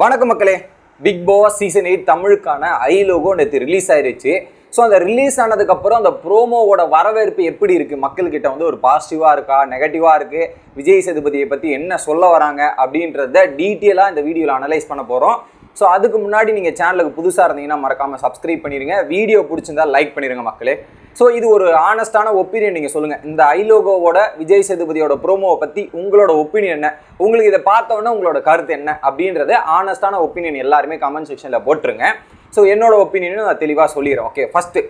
வணக்கம் மக்களே. Bigg Boss season eight தமிழுக்கான ஐ லோகோ நேற்று ரிலீஸ் ஆயிருச்சு. ஸோ அந்த ரிலீஸ் ஆனதுக்கப்புறம் அந்த ப்ரோமோவோட வரவேற்பு எப்படி இருக்குது மக்கள்கிட்ட வந்து ஒரு பாசிட்டிவாக இருக்கா? நெகட்டிவாக இருக்குது விஜய் சேதுபதியை பற்றி என்ன சொல்ல வராங்க? அப்படின்றத டீட்டெயிலாக இந்த வீடியோவில் அனலைஸ் பண்ண போகிறோம் ஸோ அதுக்கு முன்னாடி நீங்கள் சேனலுக்கு புதுசாக இருந்தீங்கன்னா மறக்காமல் சப்ஸ்கிரைப் பண்ணிடுங்க வீடியோ பிடிச்சிருந்தா லைக் பண்ணிடுங்க மக்களே. ஸோ இது ஒரு ஆனஸ்டான ஒப்பீனியன் நீங்கள் சொல்லுங்கள் இந்த ஐலோகோவோட விஜய் சேதுபதியோட ப்ரோமோவை பற்றி உங்களோட ஒப்பீனியன் என்ன? உங்களுக்கு இதை பார்த்தோன்னே உங்களோட கருத்து என்ன? அப்படின்றத ஆனஸ்டான ஒப்பீனியன் எல்லாருமே கமெண்ட் செக்ஷனில் போட்டுருங்க. ஸோ என்னோட ஒப்பீனியனும் நான் தெளிவாக சொல்லிடுறேன். ஓகே ஃபஸ்ட்டு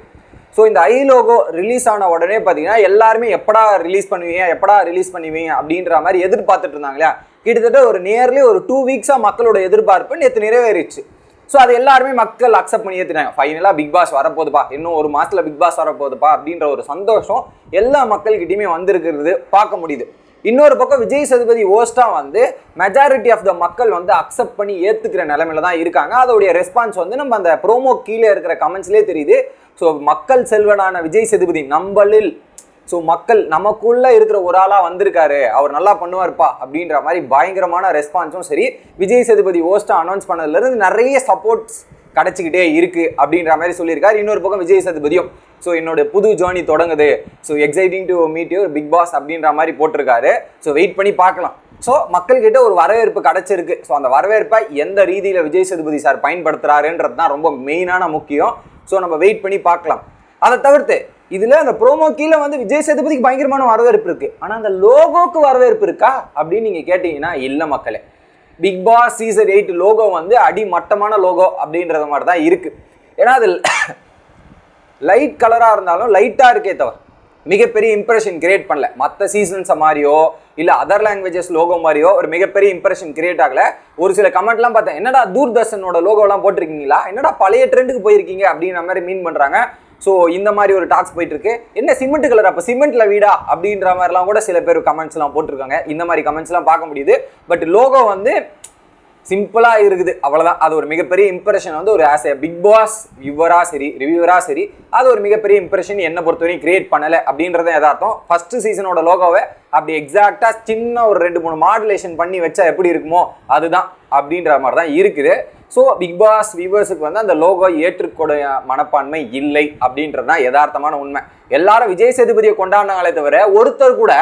ஸோ இந்த ஐ லோகோ ரிலீஸ் ஆன உடனே பார்த்தீங்கன்னா எல்லாருமே எப்படா ரிலீஸ் பண்ணுவீங்க? எப்படா ரிலீஸ் பண்ணுவீங்க? அப்படின்ற மாதிரி எதிர்பார்த்துட்டு இருந்தாங்க கிட்டத்தட்ட ஒரு நியர்லி ஒரு டூ வீக்ஸாக மக்களோட எதிர்பார்ப்பு நேற்று நிறைவேறிச்சு. ஸோ அது எல்லாருமே மக்கள் அக்செப்ட் பண்ணி ஃபைனலாக பிக் பாஸ் வரப்போகுதுப்பா. இன்னும் ஒரு மாதத்தில் பிக் பாஸ் வரப்போகுதுப்பா அப்படின்ற ஒரு சந்தோஷம் எல்லா மக்கள்கிட்டையுமே வந்திருக்கிறது பார்க்க முடியுது. இன்னொரு பக்கம் விஜய் சதுபதி ஓஸ்டாக வந்து மெஜாரிட்டி ஆஃப் த மக்கள் வந்து அக்செப்ட் பண்ணி ஏற்றுக்கிற நிலமையில தான் இருக்காங்க. அதோடைய ரெஸ்பான்ஸ் வந்து நம்ம அந்த ப்ரோமோ கீழே இருக்கிற கமெண்ட்ஸ்லேயே தெரியுது. ஸோ மக்கள் செல்வனான விஜய் சதுபதி நம்மளில் ஸோ மக்கள் நமக்குள்ளே இருக்கிற ஒரு ஆளாக வந்திருக்காரு. அவர் நல்லா பண்ணுவார்ப்பா அப்படின்ற மாதிரி பயங்கரமான ரெஸ்பான்ஸும் சரி விஜய் சேதுபதி ஓஸ்ட்டாக அனௌன்ஸ் பண்ணதுலேருந்து நிறைய சப்போர்ட்ஸ் கிடச்சிக்கிட்டே இருக்குது அப்படின்ற மாதிரி சொல்லியிருக்காரு. இன்னொரு பக்கம் விஜய் சேதுபதியும். ஸோ என்னோட புது ஜேர்னி தொடங்குது. So exciting to meet your Bigg Boss அப்படின்ற மாதிரி போட்டிருக்காரு. ஸோ வெயிட் பண்ணி பார்க்கலாம். ஸோ மக்கள்கிட்ட ஒரு வரவேற்பு கிடச்சிருக்கு. ஸோ அந்த வரவேற்பை எந்த ரீதியில் விஜய் சேதுபதி சார் பயன்படுத்துகிறாருன்றது தான் ரொம்ப மெயினான முக்கியம். ஸோ நம்ம வெயிட் பண்ணி பார்க்கலாம். அதை தவிர்த்து இதில் அந்த ப்ரோமோ கீழே வந்து விஜய் சேதுபதிக்கு பயங்கரமான வரவேற்பு இருக்குது ஆனால் அந்த லோகோக்கு வரவேற்பு இருக்கா? அப்படின்னு நீங்கள் கேட்டிங்கன்னா இல்லை மக்களே. Bigg Boss season eight logo வந்து அடிமட்டமான லோகோ அப்படின்றது மாதிரி தான் இருக்குது ஏன்னா அது லைட் கலராக இருந்தாலும் லைட்டாக இருக்கே தவிர மிகப்பெரிய இம்ப்ரெஷன் கிரியேட் பண்ணல. மற்ற சீசன்ஸை மாதிரியோ இல்லை அதர் லாங்குவேஜஸ் லோகோ மாதிரியோ ஒரு மிகப்பெரிய இம்ப்ரெஷன் கிரியேட் ஆகல. ஒரு சில கமெண்ட்லாம் பார்த்தேன் என்னடா தூர்தர்ஷனோட லோகோலாம் போட்டிருக்கீங்களா? என்னடா பழைய ட்ரெண்டுக்கு போயிருக்கீங்க? அப்படின்ற மாதிரி மீன் பண்ணுறாங்க ஸோ இந்த மாதிரி ஒரு டாக்ஸ் போயிட்டு இருக்கு என்ன சிமெண்ட் கலர் அப்போ சிமெண்ட்ல வீடா? அப்படின்ற மாதிரிலாம் கூட சில பேர் கமெண்ட்ஸ்லாம் போட்டிருக்காங்க. இந்த மாதிரி கமெண்ட்ஸ்லாம் பார்க்க முடியுது. பட் லோகோ வந்து சிம்பிளாக இருக்குது. அவ்வளோதான் அது ஒரு மிகப்பெரிய இம்ப்ரெஷன் வந்து ஒரு ஆஸ் எ பிக் பாஸ் வியூவராக சரி ரிவ்யூவராக சரி அது ஒரு மிகப்பெரிய இம்ப்ரெஷன் என்னை பொறுத்தவரையும் கிரியேட் பண்ணலை அப்படின்றத எதார்த்தம் ஃபர்ஸ்ட் சீசனோட லோகோவை அப்படி எக்ஸாக்டாக சின்ன ஒரு ரெண்டு மூணு மாடுலேஷன் பண்ணி வச்சா எப்படி இருக்குமோ அதுதான் அப்படின்ற மாதிரி தான் இருக்குது. ஸோ பிக் பாஸ் வியூவர்ஸுக்கு வந்து அந்த லோகோ ஏற்றுக்கூடிய மனப்பான்மை இல்லை அப்படின்றது தான் யதார்த்தமான உண்மை. எல்லாரும் விஜய் சேதுபதியை கொண்டாடினாங்களே தவிர ஒருத்தர் கூட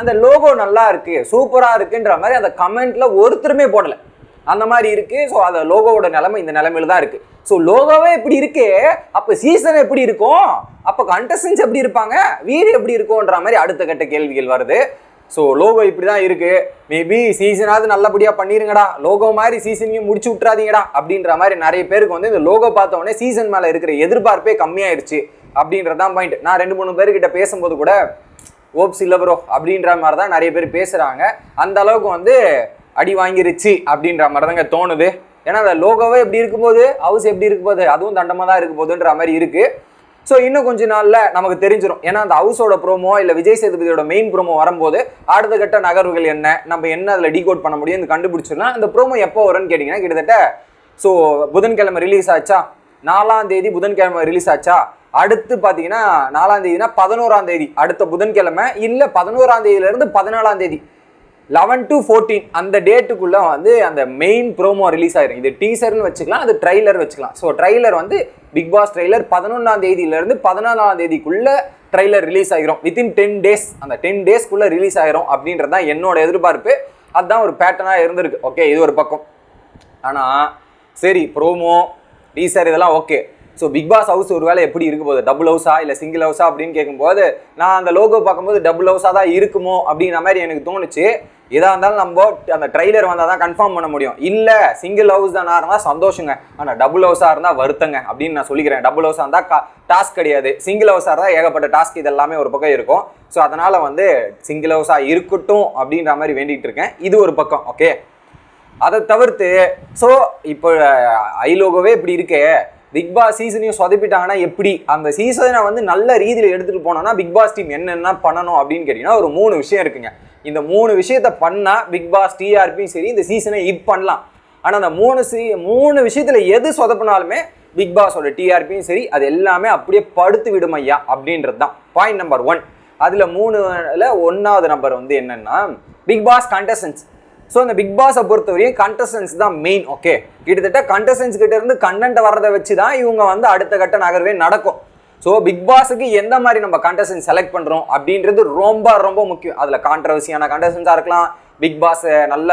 அந்த லோகோ நல்லா இருக்கு சூப்பராக இருக்குன்ற மாதிரி அந்த கமெண்ட்ல ஒருத்தருமே போடலை. அந்த மாதிரி இருக்கு. ஸோ அந்த லோகோவோட நிலைமை இந்த நிலைமையில தான் இருக்கு. ஸோ லோகோவே இப்படி இருக்கு அப்போ சீசன் எப்படி இருக்கும்? அப்போ கண்டஸ்டன்ஸ் எப்படி இருப்பாங்க? வீடு எப்படி இருக்கும்ன்ற மாதிரி அடுத்த கட்ட கேள்விகள் வருது. ஸோ லோகோ இப்படி தான் இருக்குது மேபி சீசனாவது நல்லபடியாக பண்ணிருங்கடா. லோகோ மாதிரி சீசனையும் முடிச்சு விட்றாதீங்கடா அப்படின்ற மாதிரி நிறைய பேருக்கு வந்து இந்த லோகோ பார்த்த உடனே சீசன் மேலே இருக்கிற எதிர்பார்ப்பே கம்மியாயிருச்சு. அப்படின்றதான் பாயிண்ட் நான் ரெண்டு மூணு பேர்கிட்ட பேசும்போது கூட ஓப்ஸ் இல்லை ப்ரோ அப்படின்ற மாதிரி தான் நிறைய பேர் பேசுகிறாங்க அந்த அளவுக்கு வந்து அடி வாங்கிருச்சு அப்படின்ற மாதிரி தாங்க தோணுது. ஏன்னா அந்த லோகோவே எப்படி இருக்கும்போது ஹவுஸ் எப்படி இருக்கும்போது போகுது அதுவும் தண்டமாக தான் இருக்க போகுதுன்ற மாதிரி இருக்குது ஸோ இன்னும் கொஞ்ச நாளில் நமக்கு தெரிஞ்சிடும் ஏன்னா அந்த ஹவுஸோட ப்ரோமோ இல்லை விஜய் சேதுபதியோட மெயின் ப்ரோமோ வரும்போது அடுத்த கட்ட நகர்வுகள் என்ன? நம்ம என்ன அதில் டீகோட் பண்ண முடியும்னு கண்டுபிடிச்சிடலாம். அந்த ப்ரோமோ எப்போ வரும்னு கேட்டிங்கன்னா கிட்டத்தட்ட ஸோ புதன்கிழமை ரிலீஸ் ஆச்சா? நாலாம் தேதி புதன்கிழமை ரிலீஸ் ஆச்சா? அடுத்து பார்த்தீங்கன்னா நாலாம் தேதினா பதினோராம் தேதி. அடுத்த புதன்கிழமை இல்லை பதினோராம் தேதியிலேருந்து பதினாலாம் தேதி. லெவன் டு ஃபோர்டீன் அந்த டேட்டுக்குள்ளே வந்து அந்த மெயின் ப்ரோமோ ரிலீஸ் ஆயிரும். இது டீசர்னு வச்சுக்கலாம் அது ட்ரைலர் வச்சுக்கலாம். ஸோ ட்ரைலர் வந்து பிக் பாஸ் ட்ரைலர் பதினொன்றாம் தேதியிலேருந்து பதினாலாம் தேதிக்குள்ளே ட்ரைலர் ரிலீஸ் ஆகிரும் வித்தின் டென் டேஸ் அந்த டென் டேஸ்க்குள்ளே ரிலீஸ் ஆகிரும் அப்படின்றது தான் என்னோட எதிர்பார்ப்பு. அதுதான் ஒரு பேட்டர்னாக இருந்திருக்கு. ஓகே இது ஒரு பக்கம். ஆனால் சரி ப்ரோமோ டீசர் இதெல்லாம் okay so Bigg Boss house ஒரு வேலை எப்படி இருக்க போகுது? டபுள் ஹவுஸா இல்லை சிங்கிள் ஹவுஸா அப்படின்னு கேட்கும்போது நான் அந்த லோகோ பார்க்கும்போது டபுள் ஹவுஸாக தான் இருக்குமோ அப்படின்ற மாதிரி எனக்கு தோணுச்சு. எதாக இருந்தாலும் நம்ம அந்த ட்ரைலர் வந்தால் தான் கன்ஃபார்ம் பண்ண முடியும். இல்லை சிங்கிள் ஹவுஸ் தான் இருந்தால் சந்தோஷங்க. ஆனால் டபுள் ஹவுஸாக இருந்தால் வருத்தங்க அப்படின்னு நான் சொல்லிக்கிறேன். டபுள் ஹவுஸாக இருந்தால் கா டாஸ்க் கிடையாது. சிங்கிள் ஹவுஸாக இருந்தால் ஏகப்பட்ட டாஸ்க் இது எல்லாமே ஒரு பக்கம் இருக்கும். ஸோ அதனால் வந்து சிங்கிள் ஹவுஸாக இருக்கட்டும் அப்படின்ற மாதிரி வேண்டிகிட்டு இருக்கேன். இது ஒரு பக்கம் ஓகே அதை தவிர்த்து ஸோ இப்போ ஐலோகோவே இப்படி இருக்கே. பிக் பாஸ் சீசனையும் சொதப்பிட்டாங்கன்னா எப்படி? அந்த சீசனை வந்து நல்ல ரீதியில் எடுத்துகிட்டு போனோம்னா பிக் பாஸ் டீம் என்னென்ன பண்ணணும் அப்படின்னு கேட்டிங்கன்னா ஒரு மூணு விஷயம் இருக்குங்க. இந்த மூணு விஷயத்த பண்ணால் பிக் பாஸ் டிஆர்பியும் சரி இந்த சீசனை ஹிட் பண்ணலாம். ஆனால் அந்த மூணு சீ மூணு விஷயத்தில் எது சொதப்பினாலுமே பிக் பாஸோட டிஆர்பியும் சரி அது எல்லாமே அப்படியே படுத்து விடும் ஐயா அப்படின்றது தான். பாயிண்ட் நம்பர் ஒன் அதில் மூணுல ஒன்றாவது நம்பர் வந்து என்னென்னா பிக் பாஸ் கண்டஸ்டன்ஸ் ஸோ அந்த பிக் பாஸை பொறுத்தவரையும் கண்டஸ்டன்ஸ் தான் மெயின் ஓகே கிட்டத்தட்ட கண்டஸ்டன்ஸ் கிட்ட இருந்து கண்டென்ட் வர்றதை வச்சு தான் இவங்க வந்து அடுத்த கட்ட நகர்வே நடக்கும். ஸோ பிக் பாஸுக்கு எந்த மாதிரி நம்ம கண்டஸ்டன்ட் செலக்ட் பண்ணுறோம் அப்படின்றது ரொம்ப ரொம்ப முக்கியம். அதில் கான்ட்ரவர்சியான கண்டஸ்டன்ஸாக இருக்கலாம் பிக் பாஸ் நல்ல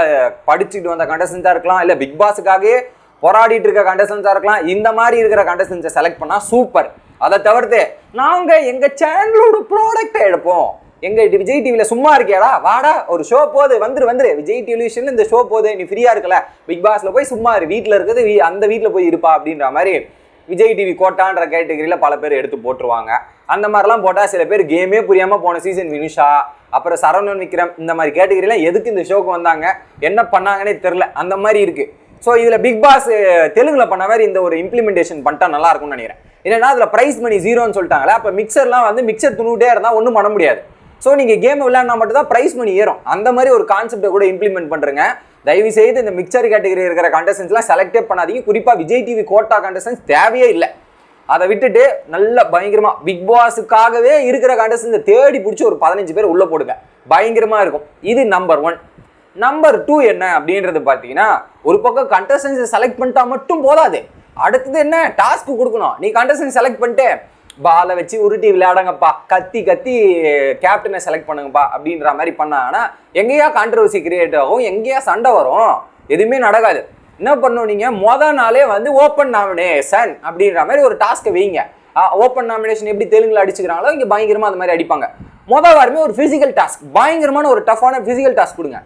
படிச்சுட்டு வந்த கண்டஸ்டன்ஸாக இருக்கலாம் இல்லை பிக் பாஸுக்காகவே போராடிட்டு இருக்க கண்டஸ்டன்ஸாக இருக்கலாம் இந்த மாதிரி இருக்கிற கண்டஸ்டன்ஸை செலக்ட் பண்ணால் சூப்பர் அதை தவிர்த்து நாங்கள் எங்கள் சேனலோட ப்ராடக்டை எடுப்போம். எங்க விஜய் டிவியில சும்மா இருக்கியாடா? வாடா ஒரு ஷோ போது வந்துரு வந்துரு. விஜய் டெலிவிஷன்ல இந்த ஷோ போது நீ ஃப்ரீயா இருக்கல. பிக் பாஸ்ல போய் சும்மா இரு. வீட்டில் இருக்கிறது வீ- அந்த வீட்டில் போய் இருப்பா அப்படின்ற மாதிரி விஜய் டிவி கோட்டான்ற கேட்டகரியில பல பேர் எடுத்து போட்டுருவாங்க. அந்த மாதிரிலாம் போட்டால் சில பேர் கேமே புரியாமல் போன சீசன் வினுஷா அப்புறம் சரவணன் விக்ரம் இந்த மாதிரி கேட்டகரியெலாம் எதுக்கு இந்த ஷோக்கு வந்தாங்க? என்ன பண்ணாங்கன்னே தெரில அந்த மாதிரி இருக்கு. ஸோ இதில் பிக் பாஸ் தெலுங்குல பண்ண மாதிரி இந்த ஒரு இம்ப்ளிமெண்டேஷன் பண்ணிட்டா நல்லா இருக்கும்னு நினைக்கிறேன். என்னன்னா அதில் ப்ரைஸ் மணி ஜீரோன்னு சொல்லிட்டாங்களே அப்போ மிக்சர்லாம் வந்து மிக்சர் துணுட்டே இருந்தால் ஒன்றும் பண்ண முடியாது. ஸோ நீங்கள் கேம் விளையாடினா மட்டும் தான் ப்ரைஸ் மணி ஏறும். அந்த மாதிரி ஒரு கான்செப்டை கூட இம்ப்ளிமெண்ட் பண்ணுறங்க தயவு செய்து இந்த மிக்சர் கேட்டகரி இருக்கிற கண்டஸ்டன்ஸ்லாம் செலக்டே பண்ணாதீங்க. குறிப்பாக விஜய் டிவி கோட்டா கண்டஸ்டன்ஸ் தேவையே இல்லை. அதை விட்டுட்டு நல்ல பயங்கரமாக பிக் பாஸுக்காகவே இருக்கிற கண்டஸ்டன்ஸை தேடி பிடிச்சி ஒரு பதினஞ்சு பேர் உள்ளே போடுங்க. பயங்கரமாக இருக்கும். இது நம்பர் ஒன் நம்பர் டூ என்ன அப்படின்றது பார்த்தீங்கன்னா ஒரு பக்கம் கண்டஸ்டன்ஸை செலக்ட் பண்ணிட்டா மட்டும் போதாது. அடுத்தது என்ன? டாஸ்க் கொடுக்கணும். நீ கண்டஸ்டன்ஸ் செலக்ட் பண்ணிட்டு பாலை வச்சு உருட்டி விளையாடுங்கப்பா. கத்தி கத்தி கேப்டனை செலக்ட் பண்ணுங்கப்பா அப்படின்ற மாதிரி பண்ணாங்கன்னா எங்கேயா கான்ட்ரவர்சி கிரியேட் ஆகும் எங்கேயா சண்டை வரும். எதுவுமே நடக்காது. என்ன பண்ணணும் நீங்கள் மொதல் நாளே வந்து ஓப்பன் நாமினேஷன் அப்படின்ற மாதிரி ஒரு டாஸ்க்கை வைங்க. ஓப்பன் நாமினேஷன் எப்படி தெலுங்குல அடிச்சுக்கிறாங்களோ இங்கே பயங்கரமாக அந்த மாதிரி அடிப்பாங்க. மொதல் வாரமே ஒரு ஃபிசிக்கல் டாஸ்க் பயங்கரமான ஒரு டஃப்பான ஃபிசிக்கல் டாஸ்க் கொடுங்க.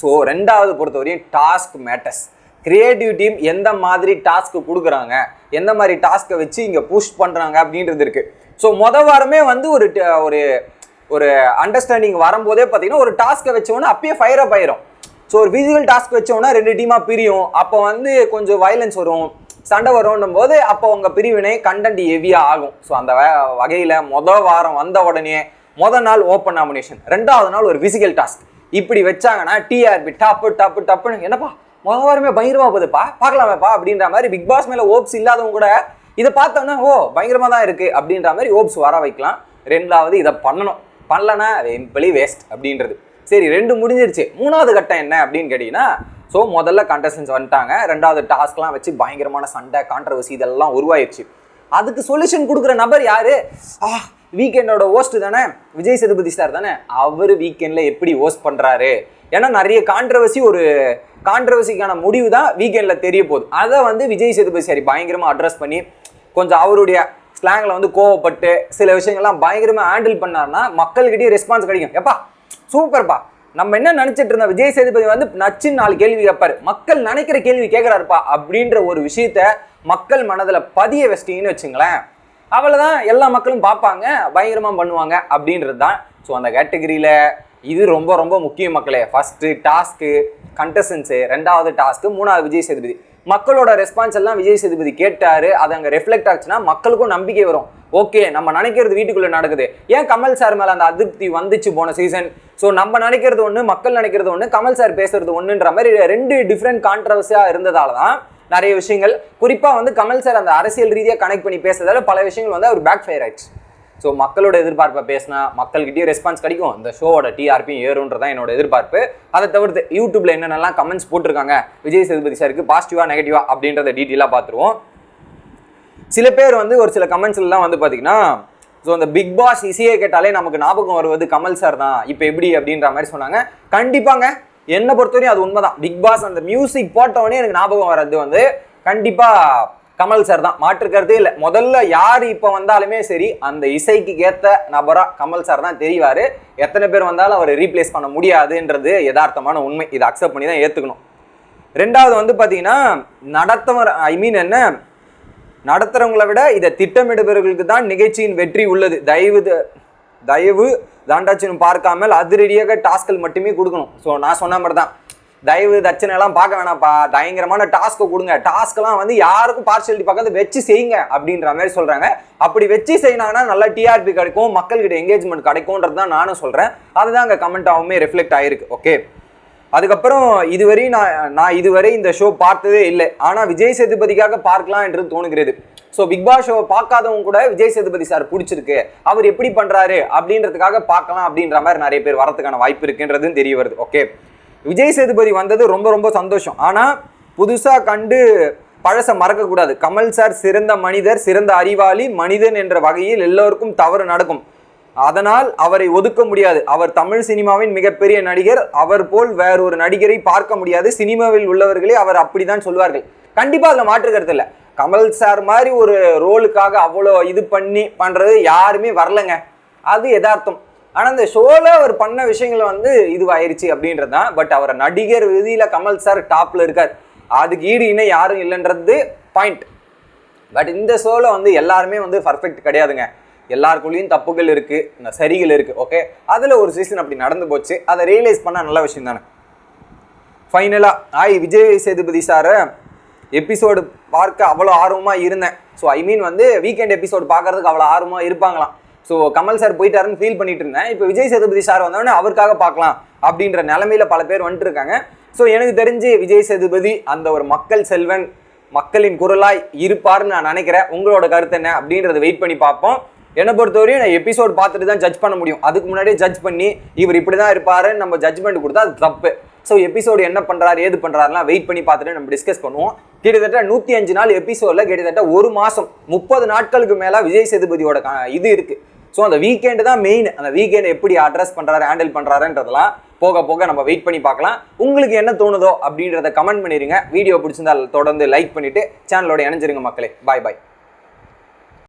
ஸோ ரெண்டாவது பொறுத்தவரையும் டாஸ்க் மேட்டர்ஸ் கிரியேட்டிவ் டீம் எந்த மாதிரி டாஸ்க்கு கொடுக்குறாங்க? எந்த மாதிரி டாஸ்க்கை வச்சு இங்கே புஷ் பண்ணுறாங்க அப்படின்றது இருக்குது ஸோ மொதல் வாரமே வந்து ஒரு ட- ஒரு ஒரு அண்டர்ஸ்டாண்டிங் வரும்போதே பார்த்தீங்கன்னா ஒரு டாஸ்க்கை வச்சோன்னா அப்பயே ஃபயர் அப் ஆயிரும். ஸோ ஒரு ஃபிசிக்கல் டாஸ்க் வச்சோன்னா ரெண்டு டீமாக பிரியும். அப்போ வந்து கொஞ்சம் வயலன்ஸ் வரும் சண்டை வரும்னும் போது அப்போ உங்கள் பிரிவினை கண்டென்ட் ஹெவியாக ஆகும். ஸோ அந்த வகையில் மொதல் வாரம் வந்த உடனே மொதல் நாள் ஓப்பன் நாமினேஷன் ரெண்டாவது நாள் ஒரு ஃபிசிக்கல் டாஸ்க் இப்படி வச்சாங்கன்னா டிஆர்பி டப்பு டப்பு டப்புன்னு என்னப்பா? முத வாரமே பயங்கரமா போகுதுப்பா. பார்க்கலாமேப்பா அப்படின்ற மாதிரி பிக் பாஸ் மேலே ஓப்ஸ் இல்லாதவங்க கூட இதை பார்த்தோன்னா ஓ பயங்கரமாக தான் இருக்குது அப்படின்ற மாதிரி ஓப்ஸ் வர வைக்கலாம். ரெண்டாவது இதை பண்ணணும். பண்ணலனா எம்பளி வேஸ்ட் அப்படின்றது. சரி ரெண்டு முடிஞ்சிருச்சு. மூணாவது கட்டம் என்ன அப்படின்னு கேட்டிங்கன்னா ஸோ முதல்ல கண்டஸ்டன்ஸ் வந்துட்டாங்க. ரெண்டாவது டாஸ்க்லாம் வச்சு பயங்கரமான சண்டை கான்ட்ரவர்சி இதெல்லாம் உருவாயிருச்சு. அதுக்கு சொல்யூஷன் கொடுக்குற நபர் யாரு? ஆ வீக்கெண்டோட ஹோஸ்ட் தானே. விஜய் சேதுபதி சார் தானே. அவர் வீக்கெண்டில் எப்படி ஹோஸ்ட் பண்ணுறாரு ஏன்னா நிறைய கான்ட்ரவர்சி ஒரு கான்ட்ரவர்சிக்கான முடிவு தான் வீக்கெண்டில் தெரிய போகுது. அதை வந்து விஜய் சேதுபதி சரி பயங்கரமாக அட்ரஸ் பண்ணி கொஞ்சம் அவருடைய ஸ்லாங்கில் வந்து கோவப்பட்டு சில விஷயங்கள்லாம் பயங்கரமாக ஹேண்டில் பண்ணாருன்னா மக்கள்கிட்டயும் ரெஸ்பான்ஸ் கிடைக்கும். எப்பா சூப்பர்ப்பா நம்ம என்ன நினச்சிட்டு இருந்தோம்? விஜய் சேதுபதி வந்து நச்சுன்னு நாலு கேள்வி கேட்பார். மக்கள் நினைக்கிற கேள்வி கேட்குறாருப்பா அப்படின்ற ஒரு விஷயத்த மக்கள் மனதில் பதிய வச்சிட்டிங்கன்னு வச்சுங்களேன். அவ்வளோதான் எல்லா மக்களும் பார்ப்பாங்க பயங்கரமாக பண்ணுவாங்க அப்படின்றது தான் ஸோ அந்த கேட்டகரியில் இது ரொம்ப ரொம்ப முக்கிய மக்களே. ஃபஸ்ட்டு டாஸ்க்கு கண்டஸ்டன்ஸு ரெண்டாவது டாஸ்க்கு மூணாவது விஜய் சேதுபதி. மக்களோட ரெஸ்பான்ஸ் எல்லாம் விஜய் சேதுபதி கேட்டாரு. அது அங்கே ரெஃப்ளெக்ட் ஆச்சுன்னா மக்களுக்கும் நம்பிக்கை வரும். ஓகே நம்ம நினைக்கிறது வீட்டுக்குள்ளே நடக்குது. ஏன் கமல் சார் மேலே அந்த அதிருப்தி வந்துச்சு போன சீசன் ஸோ நம்ம நினைக்கிறது ஒன்று மக்கள் நினைக்கிறது ஒன்று கமல் சார் பேசுறது ஒன்றுன்ற மாதிரி ரெண்டு டிஃப்ரெண்ட் கான்ட்ரவர்சியாக இருந்ததால தான் நிறைய விஷயங்கள். குறிப்பாக வந்து கமல் சார் அந்த அரசியல் ரீதியாக கனெக்ட் பண்ணி பேசுறதால பல விஷயங்கள் வந்து அவர் பேக் ஃபயர் ஆயிடுச்சு. ஸோ மக்களோட எதிர்பார்ப்பை பேசினா மக்கள்கிட்டயும் ரெஸ்பான்ஸ் கிடைக்கும். இந்த ஷோவோட டிஆர்பியும் ஏறுன்றதான் என்னோட எதிர்பார்ப்பு. அதை தவிர்த்து யூடியூப்ல என்னென்னலாம் கமெண்ட்ஸ் போட்டிருக்காங்க விஜய் சேதுபதி சாருக்கு பாசிட்டிவா நெகட்டிவா அப்படின்றத டீட்டெயிலாக பார்த்துருவோம். சில பேர் வந்து ஒரு சில கமெண்ட்ஸ்லாம் வந்து பார்த்தீங்கன்னா ஸோ அந்த பிக் பாஸ் இசையை கேட்டாலே நமக்கு ஞாபகம் வருவது கமல் சார் தான். இப்போ எப்படி அப்படின்ற மாதிரி சொன்னாங்க. கண்டிப்பாங்க என்னை பொறுத்தவரையும் அது உண்மைதான். பிக் பாஸ் அந்த மியூசிக் போட்டவொடனே எனக்கு ஞாபகம் வர்றது வந்து கண்டிப்பாக கமல் சார் தான். மாற்றுக்கிறதே இல்லை. முதல்ல யார் இப்போ வந்தாலுமே சரி அந்த இசைக்கு ஏற்ற நபராக கமல் சார் தான் தெரிவார். எத்தனை பேர் வந்தாலும் அவர் ரீப்ளேஸ் பண்ண முடியாதுன்றது யதார்த்தமான உண்மை. இதை அக்செப்ட் பண்ணி தான் ஏற்றுக்கணும் ரெண்டாவது வந்து பார்த்தீங்கன்னா நடத்தவர் ஐ மீன் என்ன? நடத்துகிறவங்களை விட இதை திட்டமிடுபவர்களுக்கு தான் நிகழ்ச்சியின் வெற்றி உள்ளது. தயவு த- தயவு தாண்டாச்சின்னு பார்க்காமல் அதிரடியாக டாஸ்கள் மட்டுமே கொடுக்கணும். ஸோ நான் சொன்ன மாதிரி தான் தயவு தட்சணை பார்க்க வேணாம்ப்பா. பயங்கரமான டாஸ்க்கை கொடுங்க. டாஸ்க்லாம் வந்து யாருக்கும் பார்சியாலிட்டி பார்க்காத. வச்சு செய்யுங்க அப்படின்ற மாதிரி சொல்கிறாங்க அப்படி வச்சு செய்யினாங்கன்னா நல்லா டிஆர்பி கிடைக்கும் மக்கள்கிட்ட என்கேஜ்மெண்ட் கிடைக்கும்ன்றது தான் நானும் சொல்கிறேன் அதுதான் அங்கே கமெண்ட்டாகவுமே ரிஃப்ளெக்ட் ஆயிருக்கு. ஓகே அதுக்கப்புறம் இதுவரை நான் நான் இதுவரை இந்த ஷோ பார்த்ததே இல்லை. ஆனால் விஜய் சேதுபதிக்காக பார்க்கலாம் என்று தோணுகிறது. ஸோ பிக் பாஸ் ஷோ பார்க்காதவங்க கூட விஜய் சேதுபதி சார் பிடிச்சிருக்கு. அவர் எப்படி பண்ணுறாரு அப்படின்றதுக்காக பார்க்கலாம் அப்படின்ற மாதிரி நிறைய பேர் வரதுக்கான வாய்ப்பு இருக்குன்றதும் தெரிய வருது. ஓகே விஜய் சேதுபதி வந்தது ரொம்ப ரொம்ப சந்தோஷம். ஆனால் புதுசாக கண்டு பழசை மறக்கக்கூடாது. கமல் சார் சிறந்த மனிதர் சிறந்த அறிவாளி மனிதன் என்ற வகையில் எல்லோருக்கும் தவறு நடக்கும். அதனால் அவரை ஒதுக்க முடியாது. அவர் தமிழ் சினிமாவின் மிகப்பெரிய நடிகர். அவர் போல் வேறொரு நடிகரை பார்க்க முடியாது. சினிமாவில் உள்ளவர்களே அவர் அப்படிதான் சொல்வார்கள். கண்டிப்பாக அதில் மாற்று இல்லை. கமல் சார் மாதிரி ஒரு ரோலுக்காக அவ்வளோ இது பண்ணி பண்ணுறது யாருமே வரலங்க. அது யதார்த்தம். ஆனால் இந்த ஷோவில் அவர் பண்ண விஷயங்கள் வந்து இதுவாயிருச்சு அப்படின்றது தான் பட் அவர் நடிகர் விதியில் கமல் சார் டாப்பில் இருக்கார். அதுக்கு ஈடு இணை யாரும் இல்லைன்றது பாயிண்ட். பட் இந்த ஷோவில் வந்து எல்லாருமே வந்து பர்ஃபெக்ட் கிடையாதுங்க. எல்லாருக்குள்ளேயும் தப்புகள் இருக்குது இந்த சரிகள் இருக்குது ஓகே? அதில் ஒரு சீசன் அப்படி நடந்து போச்சு. அதை ரியலைஸ் பண்ண நல்ல விஷயம் தானே? ஃபைனலாக ஆய் விஜய் சேதுபதி சாரை எபிசோடு பார்க்க அவ்வளோ ஆர்வமாக இருந்தேன். ஸோ ஐ மீன் வந்து வீக்கெண்ட் எபிசோடு பார்க்கறதுக்கு அவ்வளோ ஆர்வமாக இருப்பாங்களாம். ஸோ கமல் சார் போயிட்டாருன்னு ஃபீல் பண்ணிட்டு இருந்தேன். இப்போ விஜய் சேதுபதி சார் வந்தோடனே அவருக்காக பார்க்கலாம் அப்படின்ற நிலமையில பல பேர் வந்துட்டு இருக்காங்க. ஸோ எனக்கு தெரிஞ்சு விஜய் சேதுபதி அந்த ஒரு மக்கள் செல்வன் மக்களின் குரலாய் இருப்பார்னு நான் நினைக்கிறேன். உங்களோட கருத்து என்ன அப்படின்றத வெயிட் பண்ணி பார்ப்போம். என்னை பொறுத்தவரையும் நான் எபிசோட் பார்த்துட்டு தான் ஜட்ஜ் பண்ண முடியும். அதுக்கு முன்னாடியே ஜட்ஜ் பண்ணி இவர் இப்படி தான் இருப்பாருன்னு நம்ம ஜட்ஜ்மெண்ட் கொடுத்தா அது தப்பு. ஸோ எபிசோடு என்ன பண்ணுறாரு ஏது பண்ணுறாருலாம் வெயிட் பண்ணி பார்த்துட்டு நம்ம டிஸ்கஸ் பண்ணுவோம். கிட்டத்தட்ட நூற்றி அஞ்சு நாள் எபிசோடில் கிட்டத்தட்ட ஒரு மாதம் முப்பது நாட்களுக்கு மேலே விஜய் சேதுபதியோட இது இருக்குது ஸோ அந்த வீக்கெண்டு தான் மெயின் அந்த வீக்கெண்ட் எப்படி அட்ரஸ் பண்ணுறாரு ஹேண்டில் பண்ணுறாருன்றதெல்லாம் போக போக நம்ம வெயிட் பண்ணி பார்க்கலாம். உங்களுக்கு என்ன தோணுதோ அப்படின்றத கமெண்ட் பண்ணிடுங்க வீடியோ பிடிச்சிருந்தா தொடர்ந்து லைக் பண்ணிவிட்டு சேனலோட இணைஞ்சிருங்க மக்களே. பாய் பாய்